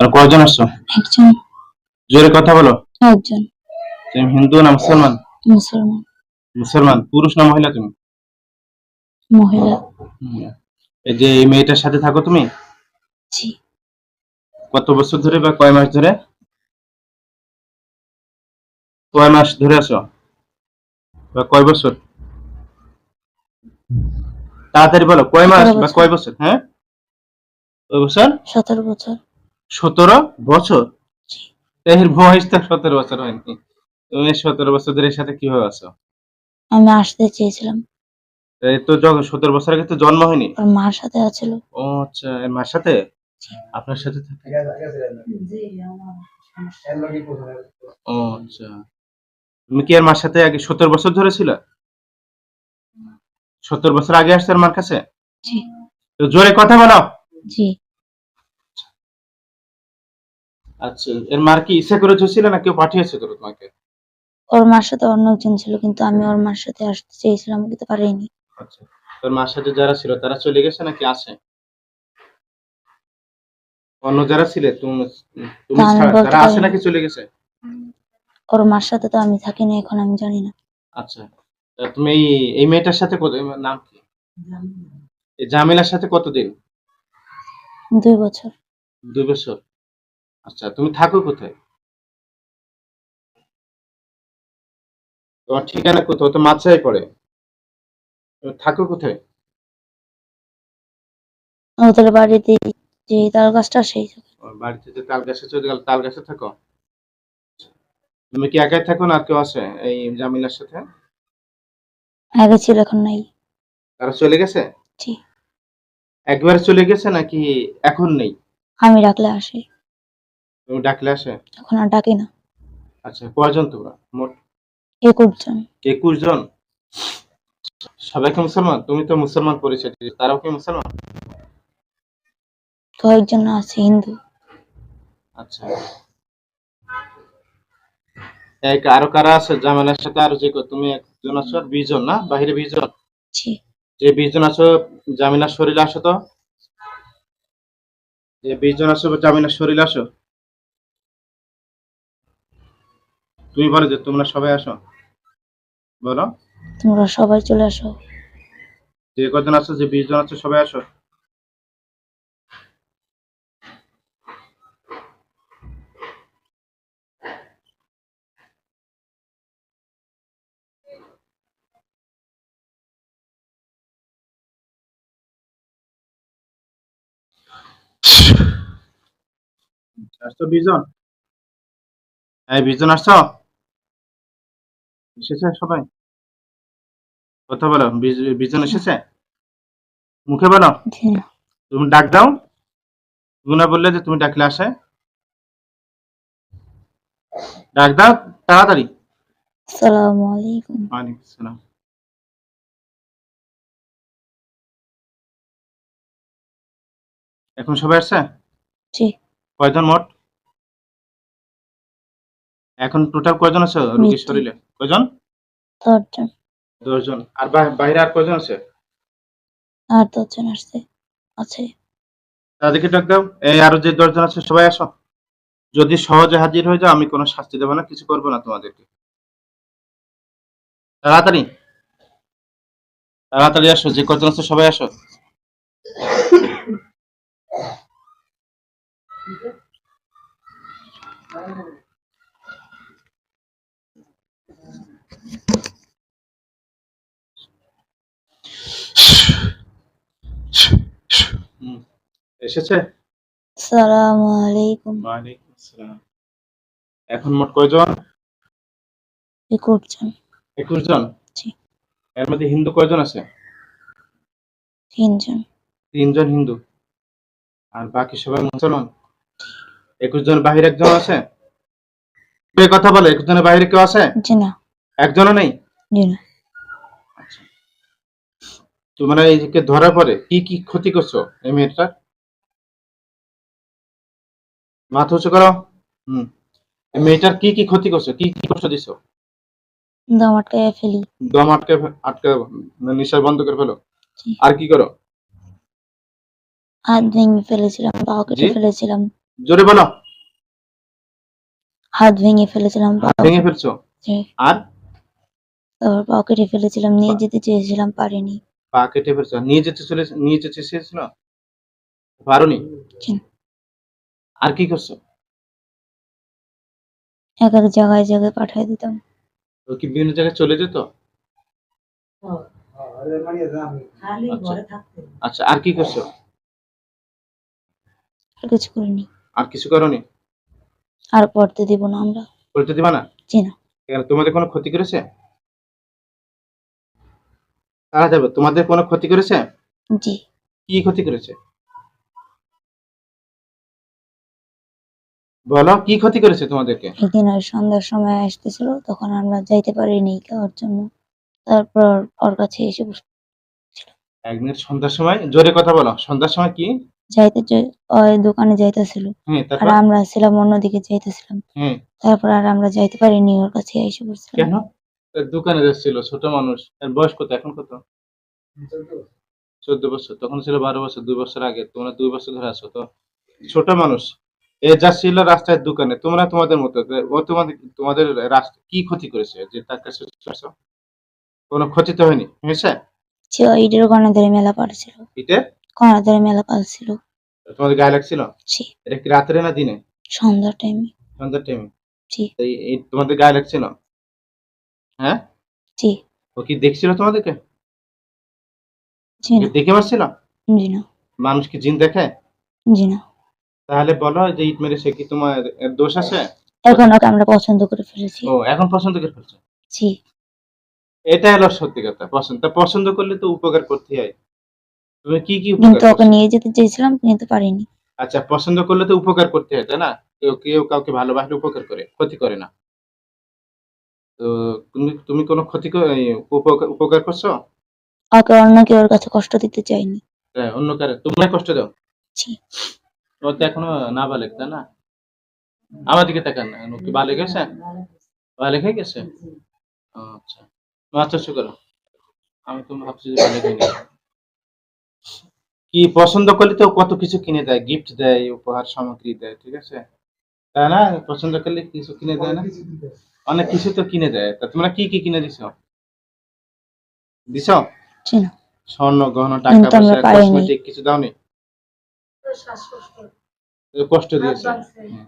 আর কয়জন আসছো? একজন। জোরে কথা বলো। একজন। তুমি হিন্দু না মুসলমান? মুসলমান। মুসলমান। পুরুষ না মহিলা তুমি? মহিলা। এই যে এই মেয়েটার সাথে থাকো তুমি? জি। কত বছর ধরে বা কয় মাস ধরে? কয় মাস ধরে আছো বা কয় বছর? তাড়াতাড়ি বলো কয় মাস বা কয় বছর? হ্যাঁ? কয় বছর? সতেরো বছর। সতেরো বছর। এর বয়স তো সতেরো বছর হয়নি। তুমি সতেরো বছর ধরে এর সাথে কীভাবে আছো? আমি আসতে চেয়েছিলাম। এই তো যখন সতেরো বছর আগে তো জন্ম হয়নি? ওর মার সাথে আছিল। ও আচ্ছা এর মার সাথে? আপনার সাথে থাকে ও আচ্ছা। তুমি কি আর মার সাথে আগে সত্তর বছর ধরে ছিল সত্তর বছর আগে আসছে আর মার কাছে? জি। তো জোরে কথা বলো। জি। আচ্ছা এর মার কি ইচ্ছা করে ছিল না কেউ পাঠিয়েছে তোর তোমাকে ওর মার সাথে অন্য একজন ছিল কিন্তু আমি ওর মার সাথে আসতে চেয়েছিলাম কিন্তু পারিনি। আচ্ছা তোর মার সাথে যারা ছিল তারা চলে গেছে নাকি আছে অন্য যারা ছিলে তুমি তুমি তা আমি ছাড়া বলতে তারা আছে পারি না। নাকি চলে গেছে? ওর মার সাথে তো আমি থাকিনি এখন আমি জানি না। আচ্ছা তা তুমি এই- এই মেয়েটার সাথে কত এর নাম কি? এই জামিলার সাথে কতদিন? দুই বছর। দুই বছর। আচ্ছা তুমি থাকো কোথায়? তোমার ঠিকানা কোথাও তো মাছাই পড়ে। থাকো কোথায়? ওদের বাড়িতে যে তাল গাছটা সেই বাড়িতে যে তাল গাছে চলে গেল তাল গাছে থাকো। তুমি কি একাই থাকো না কেউ আছে এই জামিলার সাথে? আগে ছিল এখন নাই। তারা চলে গেছে? জি। একবার চলে গেছে নাকি এখন নেই? আমি রাখলে আসে। তুমি ডাকলে আসে? এখন আর ডাকি না। আচ্ছা কয়জন তোমরা? মোট? একুশ জন। একুশ জন? সবাইকে মুসলমান? তুমি তো মুসলমান পরিচয় তারাও কি মুসলমান? কয়েকজন আছে হিন্দু। আচ্ছা। এক আরও কারা আছে? জামানের সাথে আরও যে ক- তুমি একজন আছো? আর বিশ জন না? বাহিরে বিশ জন? যে বিশ জন আছো জামিনার শরীরে আসো তো। যে বিশ জন আছো জামিনার শরীরে আসো। তুমি বলো যে তোমরা সবাই আসো। বলো। তোমরা সবাই চলে আসো। যে কজন আছো যে বিশ জন আছো সবাই আসো। আসছো বিশ জন? এই বিশ জন আসছো? এসেছে সবাই? কথা বলো বিশ এসেছে? মুখে বলো। তুমি ডাক দাও। তুমি না বললে যে তুমি ডাকলে আসে। ডাক দাও তাড়াতাড়ি। আসসালামু আলাইকুম। ওয়ালাইকুম আসসালাম। এখন সবাই আসছে? জি। কয়জন মোট? এখন টোটাল কয়জন আছে? রুগীর। শরীরে। কয়জন? দশজন। দশজন। আর বাইরে আর কয়জন আছে? আর দশজন আসছে। আছে। তাদেরকে ডাক দাও। এই আরও যে দশজন আছে সবাই আসো। যদি সহজে হাজির হয়ে যাও আমি কোনো শাস্তি দেবো না কিছু করব না তোমাদেরকে। তাড়াতাড়ি। তাড়াতাড়ি আসো। যে কজন আছে সবাই আসো। হুম। এসেছে? আসসালামু আলাইকুম। ওয়ালাইকুম আসসালাম। এখন মোট কয়জন? একুশ জন। একুশ জন? জি। এর মধ্যে হিন্দু কয়জন আছে? তিনজন তিনজন হিন্দু। আর বাকি সবাই মুসলমান? একুশ জন বাহিরে একজন আছে? কে কথা বলে? একুশ জনের বাইরে কেউ আছে? জি না। একজনও নেই? জি না। তোমরা এই যে ধরা পড়ে কি কি ক্ষতি করছ এই মেয়েটার? মাথা উঁচু করো। হুম। মেয়েটার কি কি ক্ষতি করছ? কি কি কষ্ট দিছো? দম আটকে ফেলি। দম আটকে আটকে নিঃশ্বাস বন্ধ করে ফেলো? আর কি করো? হাত ভেঙে ফেলেছিলাম পা কেটে ফেলেছিলাম। জোরে বলো। হাত ভেঙে ফেলেছিলাম পা ভেঙে ফেলছো। আর? তারপর পা কেটে ফেলেছিলাম নিয়ে যেতে চেয়েছিলাম পারিনি। পা কেটে ফেলছো? নিয়ে যেতে চলে নিয়ে যেতে চেয়েছিল? পারোনি। আর কি করছ? এক এক জায়গায় জায়গায় পাঠিয়ে দিতাম। ও কি বিভিন্ন জায়গায় চলে যেত? আচ্ছা। আচ্ছা আর কি করছ? আর কিছু করিনি। আর কিছু করনি? আর পড়তে দিব না আমরা। করতে দিবা না? জি না। কেন তোমাদের কোনো ক্ষতি করেছে? তারা যাবে। তোমাদের কোনো ক্ষতি করেছে? জি। কি ক্ষতি করেছে? বলো কি ক্ষতি করেছে তোমাদেরকে? একদিন ওই সন্ধ্যার সময় আসতেছিল তখন আমরা যাইতে পারিনি খাওয়ার জন্য। তারপর ওর কাছে এসে বস- একদিন সন্ধ্যার সময়? জোরে কথা বলো সন্ধ্যার সময় কি? যাইতে যে- ওই দোকানে যাইতেছিল। হ্যাঁ আর তারপর? আমরা ছিলাম অন্যদিকে যাইতেছিলাম। হ্যাঁ। তারপর আর আমরা যাইতে পারিনি ওর কাছে এসে বসছিলাম কেন? তার দোকানে যাচ্ছিল ছোট মানুষ। এর বয়স কত এখন কত? চোদ্দ বছর। তখন ছিল বারো বছর দুই বছর আগে। তোমরা দুই বছর ধরে আছো তো ছোট মানুষ। এ যাচ্ছিল রাস্তায় দোকানে তোমরা তোমাদের মতো ও তোমাদের তোমাদের রাস্তা কি ক্ষতি করেছে? যে তার কাছে কোনো ক্ষতি তো হয়নি? হয়েছে? সে ইটের কণা ধরে মেলা পারছিল এটা কণা ধরে মেলা পালছিল তোমাদের গায়ে লাগছিল? জি এটা কি রাত্রে না দিনে? সন্ধ্যার টাইমে সন্ধ্যার টাইমে জি এই তোমাদের গায়ে লাগছিল? হ্যাঁ? জি ও কি দেখছিল তোমাদেরকে? জি না। দেখে পাচ্ছিল জি না। মানুষ কি জিন দেখে? জি না। তাহলে বলো যে ইট মেরেছে কি তোমার দোষ আছে? এখন ওকে আমরা পছন্দ করে ফেলেছি। ও এখন পছন্দ করে ফেলছো? জি। এটা হলো সত্যি কথা পছন্দ। তা পছন্দ করলে তো উপকার করতে হয়। তুমি কি কি উপকার কিন্তু ওকে নিয়ে যেতে চেয়েছিলাম কিন্তু পারিনি। আচ্ছা পছন্দ করলে তো উপকার করতে হয় তাই না? কেউ কেউ কাউকে ভালোবাসলে উপকার করে ক্ষতি করে না। তো তুমি তুমি কোনো ক্ষতি কর- উপকার উপকার করছ? ওকে অন্য কেউ ওর কাছে কষ্ট দিতে চাইনি হ্যাঁ, অন্য কারে তোমরা কষ্ট দাও। জি। ও তো এখনও না বালেক তাই না? আমার দিকে তাকান না কি বালেক গেছে বালেক হয়ে গেছে? আচ্ছা। মাস্টার শু করো আমি তো ভাবছি যে বালেক হয়ে গেছে কি পছন্দ করলে তো কত কিছু কিনে দেয় গিফট দেয় উপহার সামগ্রী দেয় ঠিক আছে? তাই না? পছন্দ করলে কিছু কিনে দেয় না? অনেক কিছু তো কিনে দেয়। তা তোমরা কি কি কিনে দিছো? দিছো? স্বর্ণ গহনা টাকা পয়সা। কসমেটিক কিছু দাওনি? কষ্ট দিয়েছে। হ্যাঁ।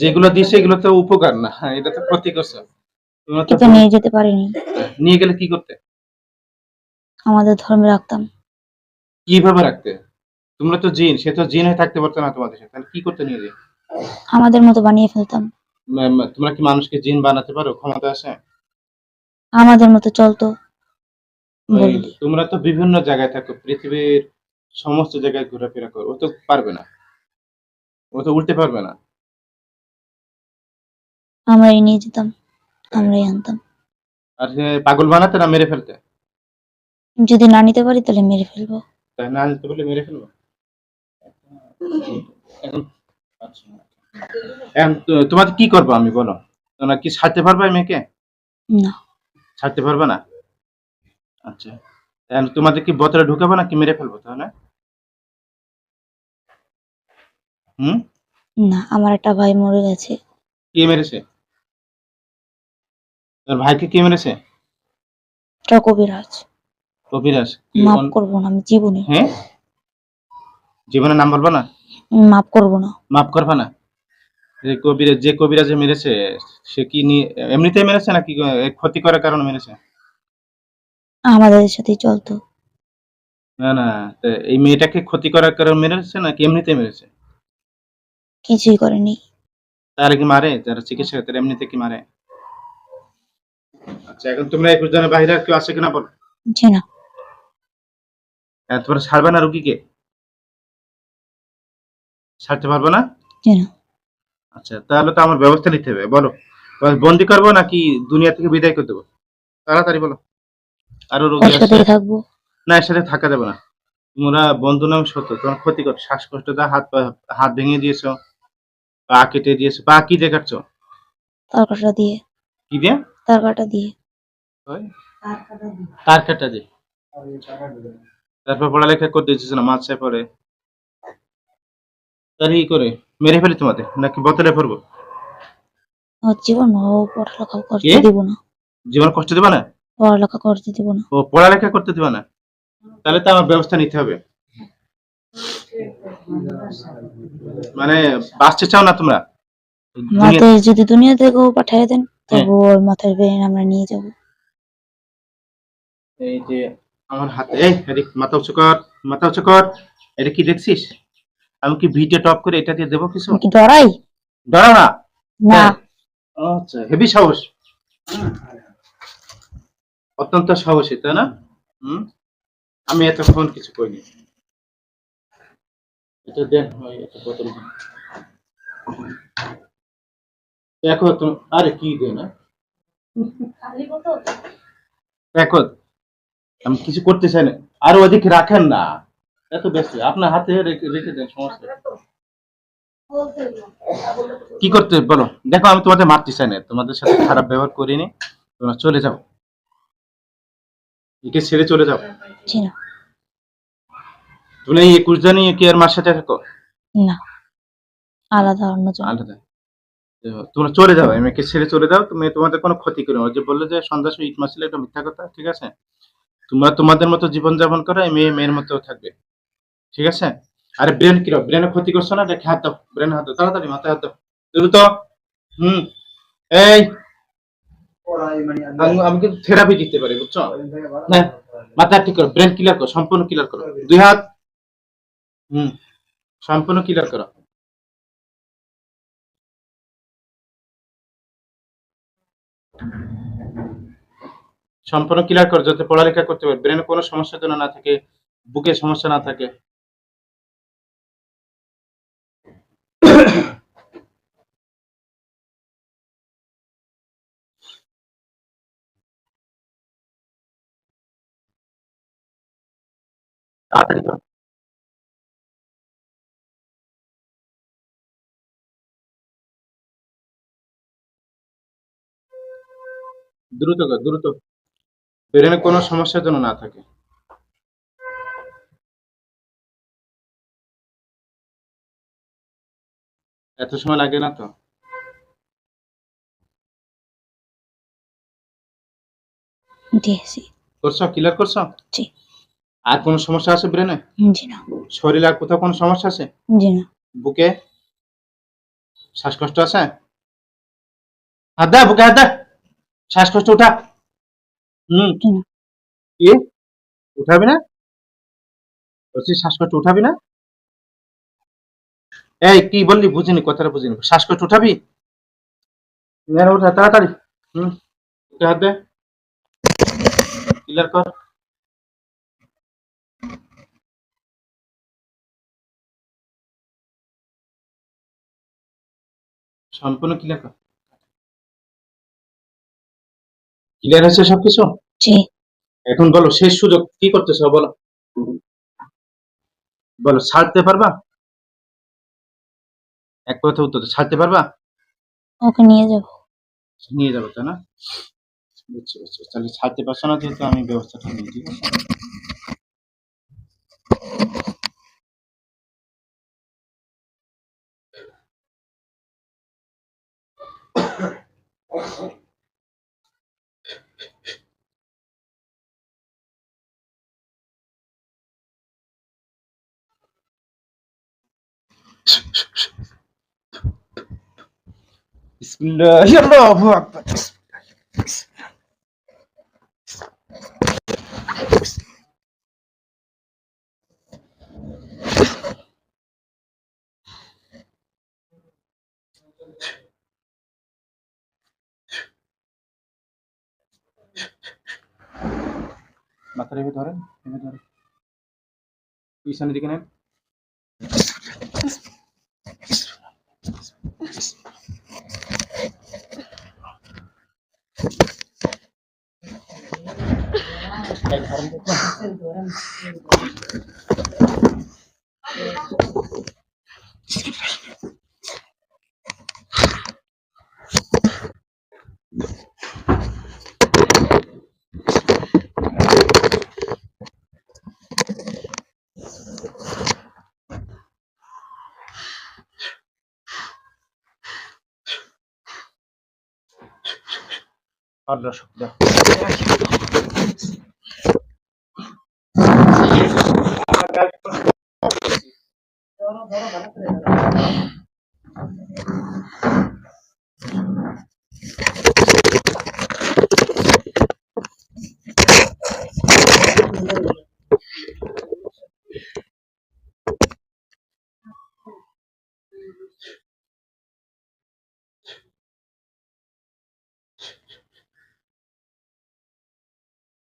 যেগুলো দিয়েছে এগুলো তো উপকার না। হ্যাঁ, এটা তো ক্ষতি করছে। তোমরা তো কিন্তু নিয়ে যেতে পারিনি। নিয়ে গেলে কি করতে? আমাদের ধর্মে রাখতাম। কীভাবে রাখতে? তোমরা তো জিন সে তো জিন হয়ে থাকতে পারতো না তোমাদের সাথে। তাহলে কি করতে নিয়ে যে আমাদের মতো বানিয়ে ফেলতাম। তোমরা কি মানুষকে জিন বানাতে পারো? ক্ষমতা আছে? আমাদের মতো চলতো। তোমরা তো বিভিন্ন জায়গায় থাকো। পৃথিবীর সমস্ত জায়গায় ঘোরাফেরা করো ও তো পারবে না। ও তো উঠতে পারবে না। আমরাই নিয়ে যেতাম আমরাই আনতাম। আর সে পাগল বানাতে না মেরে ফেলতে? যদি না নিতে পারি তাহলে মেরে ফেলব। তাই না নিতে বলে মেরে ফেলব? এখন এখন তোমাদের কি করব আমি বলো? তোমরা কি ছাড়তে পারবে মেয়েকে? না। ছাড়তে পারবে না? আচ্ছা। তোমাদের কি বোতলে ঢুকাবো না কি মেরে ফেলব তাহলে? হুম? না আমার একটা ভাই মরে গেছে। কে মেরেছে? তোর ভাইকে কে মেরেছে? এটা কবিরাজ। কবিরাজ কি মাফ অন- করব না আমি জীবনে। হ্যাঁ? জীবনে নাম বলব না? মাফ করব না। মাফ করবা না? যে কবিরাজ যে কবিরাজে মেরেছে সে কি নিয়ে এমনিতেই মেরেছে নাকি এ ক্ষতি করার কারণে মেরেছে? আমাদের সাথেই চলতো। না না তা এই মেয়েটাকে ক্ষতি করার কারণে মেরেছে নাকি এমনিতেই মেরেছে? কিছুই করেনি তারা কি মারে? যারা চিকিৎসা করে তারা এমনিতে কি মারে? আচ্ছা এখন তোমরা একুশ জনের বাইরে আর কেউ আছে কিনা বলো? জি না। হ্যাঁ, তোমরা ছাড়বে না রুগীকে? ছাড়তে পারবে না? জি না। আচ্ছা তাহলে তো আমার ব্যবস্থা নিতে হবে বলো। বন্দি করব নাকি দুনিয়া থেকে বিদায় করে দেবো? তাড়াতাড়ি বলো। আরও ওর রোগী আছে? সাথেই থাকব। না এর সাথে থাকা যাবে না। তোমরা বন্ধু নাম সত্য তোমার ক্ষতি কর। শ্বাসকষ্ট দেওয়া হাত পা হাত ভেঙে দিয়েছ। পা কেটে দিয়েছ পা কি দেখাচ্ছ তার কাটা দিয়ে। কি দিয়ে? তার কাটা দিয়ে তার কাটা দিয়ে। তারপর পড়ালেখা করতে দিচ্ছে না মাছ পরে? তার ই করে মেরে ফেলি তোমাদের নাকি বোতলে ওর জীবন ও পড়ালেখা করতে দিব না। জীবন কষ্ট দেবে না? পড়ালেখা করতে দিব না। ও পড়ালেখা করতে দেবে না? তাহলে তো আমার ব্যবস্থা নিতে হবে। মানে বাঁচতে চাও না তোমরা? আমাদের যদি দুনিয়া থেকেও পাঠিয়ে দেন হ্যাঁ। তবু ওর মাথার ব্রেন আমরা নিয়ে যাব। এই যে আমার হাতে এই এদিক মাথা উঁচু কর মাথা উঁচু কর। এটা কি দেখছিস? আমি কি ভিডিও টপ করে এটা দিয়ে দেবো কিছু? কি ডরাই? দাঁড়াও না? না। হ্যাঁ। আচ্ছা হেভি সাহস। অত্যন্ত সাহসী তাই না? হুম? আমি এতক্ষণ কিছু করিনি। এটা দেন একটা বোতল। দেখো তুমি আরে কি দেন হ্যাঁ? দেখো আমি কিছু করতে চাই না আর ওদিকে রাখেন না। এত বেশি আপনার হাতে রেখে দেন সমস্যা কি করতে বলো। দেখো আমি তোমাদের মারতে চাই না তোমাদের সাথে খারাপ ব্যবহার করিনি। তোমরা চলে যাও। একে ছেড়ে চলে যাও। জি না তুমি এই একুশ জানি কি আর মার সাথে থাকো? না। আলাদা অন্যজন আলাদা। তো তোমরা চলে যাও আমি একে ছেড়ে চলে যাও তুমি তোমাদের কোনো ক্ষতি করো যে বললে যে সন্ধ্যা সময় ইট মাসলে এটা মিথ্যা কথা ঠিক আছে? তোমরা তোমাদের মতো জীবন যাপন করো এই মেয়ে মেয়ের মতো থাকবে ঠিক আছে? আরে ব্রেন কিরো ব্রেনে ক্ষতি করছ না? দেখে হাত দাও ব্রেন হাত দাও তাড়াতাড়ি মাথায় হাত দাও। দ্রুত হুম। এই। আমি আমি কিন্তু থেরাপি দিতে পারি বুঝছ? না মাথা ঠিক করো ব্রেন ক্লিয়ার করো সম্পূর্ণ ক্লিয়ার করো। দুই হাত। সম্পূর্ণ ক্লিয়ার করো। সম্পূর্ণ ক্লিয়ার করো, যাতে পড়ালেখা করতে পারে। ব্রেনে কোনো সমস্যা যেন না থাকে, বুকে সমস্যা না থাকে। তাড়াতাড়ি দ্রুত কর দ্রুত। ব্রেনে কোনো সমস্যা যেন না থাকে। এত সময় লাগে না তো? দিয়েছি করছ? ক্লিয়ার করছ? জি। আর কোনো সমস্যা আছে ব্রেনে জি না। শরীরে আর কোথাও কোনো সমস্যা আছে? জি না। বুকে? শ্বাসকষ্ট আছে? হাত দে বুকে হাত দে। শ্বাসকষ্ট উঠা হুম কি? উঠাবি না? বলছি শ্বাসকষ্ট উঠাবি না? এই কি বললি? বুঝিনি কথাটা বুঝিনি। শ্বাসকষ্ট উঠাবি উঠা তাড়াতাড়ি। হুম বুকে হাত দে। ক্লিয়ার কর। সম্পূর্ণ ক্লিয়ার কর। ক্লিয়ার হয়েছে সবকিছু? জি। এখন বলো শেষ সুযোগ কি করতেছ বলো? বলো ছাড়তে পারবা? এক কথা উত্তর ছাড়তে পারবা? ওকে নিয়ে যাব। নিয়ে যাব তাই না? বুঝছি বুঝছি তাহলে ছাড়তে পারছ না যেহেতু আমি ব্যবস্থাটা নিই ঠিক আছে বিসমিল্লাহির রহমানির রহিম। মাথার এভাবে ধরেন এভাবে ধরেন পিছনের দিকে নেন Allah şükür.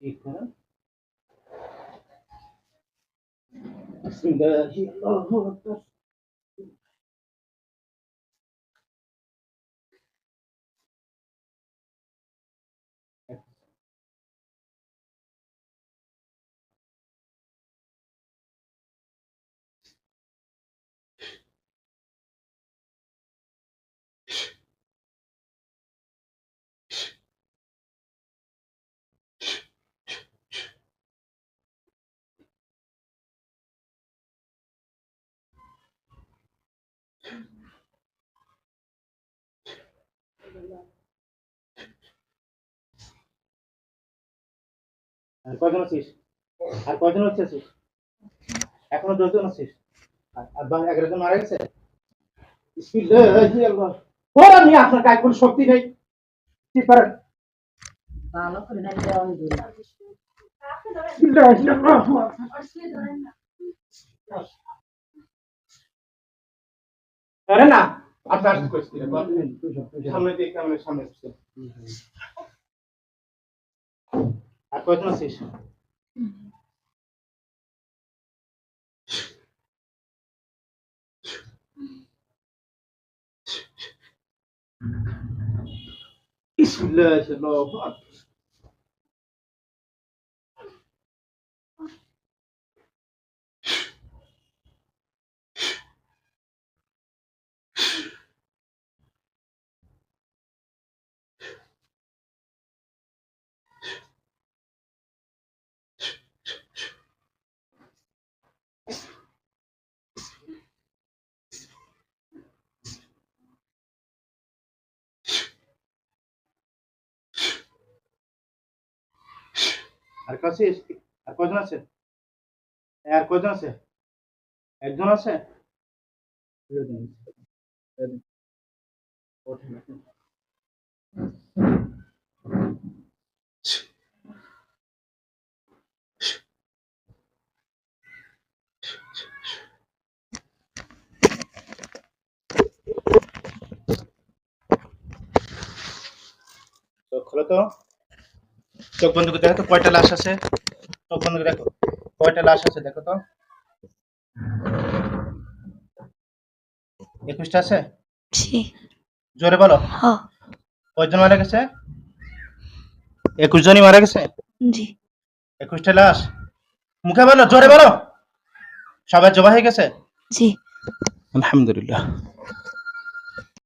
ठीक है बिस्मिल्लाहिर्रहमानिर्रहीम আর কয়জন আছিস আর কয়জন হচ্ছে আছিস এখনও দশজন আছিস আর- এগারো জন মারা গেছে নিয়ে আপনার গায়ে কোনো শক্তি নেই কি পারেন বিসমিল্লাহি আল্লাহ আরে না? আপনার সামনে দিয়ে সামনে আসছে আর কয়জন আছিস? বিসমিল্লাহি আল্লাহু আকবার। আর কাছে আর কয়জন আছে? আর কয়জন আছে? একজন আছে? খোলো তো। চোখ বন্ধ করে দেখো তো কয়টা লাশ আছে? চোখ বন্ধ করে দেখো কয়টা লাশ আছে দেখো তো? একুশটা আছে? জোরে বলো। কয়জন মারা গেছে? একুশ জনই মারা গেছে? জি। একুশটা লাশ। মুখে বলো জোরে বলো। সবাই জবা হয়ে গেছে? জি। আলহামদুলিল্লাহ।